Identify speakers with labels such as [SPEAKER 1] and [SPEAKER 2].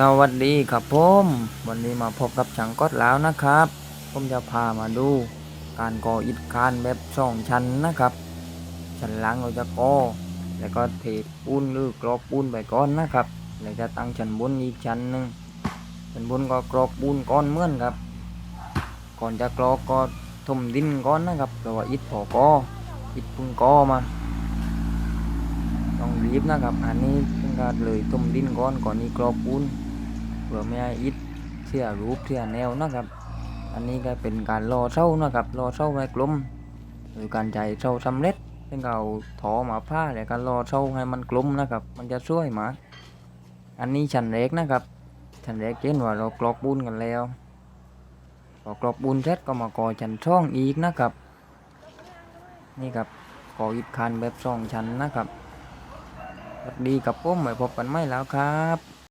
[SPEAKER 1] สวัสดีครับผมวันนี้มาพบกับช่างก๊อตแล้วนะครับ ผมจะพามาดูการก่ออิฐคานแบบสองชั้นนะครับ ชั้นล่างเราจะก่อแล้วก็เทปูนหรือกรอกปูนไปก้อนนะครับแล้วจะตั้งชั้นบนอีกชั้นหนึ่งชั้นบนก็กรอกปูนก้อนเหมือนครับ ก่อนจะกรอกก็ถมดินก้อนนะครับเพราะว่าอิฐพอก่ออิฐพึ่งก่อมาต้องรีบนะครับ อันนี้เพิ่งก็เลยต้มดินก้อนก่อนนี้กรอบปูน เพื่อไม่ให้อิดเสียรูปเสียแนวนะครับ อันนี้ก็เป็นการรอเช่านะครับรอเช่าไว้กลมหรือการใจเช่าสำเร็จซึ่งเอาถอมาผ้าแล้วก็รอเช่าให้มันกลมนะครับ มันจะช่วยมาอันนี้ชั้นเล็กนะครับชั้นเล็กเช่นว่าเรากรอกปูนกันแล้วพอกรอกปูนเสร็จก็มาก่อชั้นช่องอีกนะครับ นี่ครับก่ออิฐคานแบบสองชั้นนะครับสวัสดีกับผมไว้พบกันใหม่แล้วครับ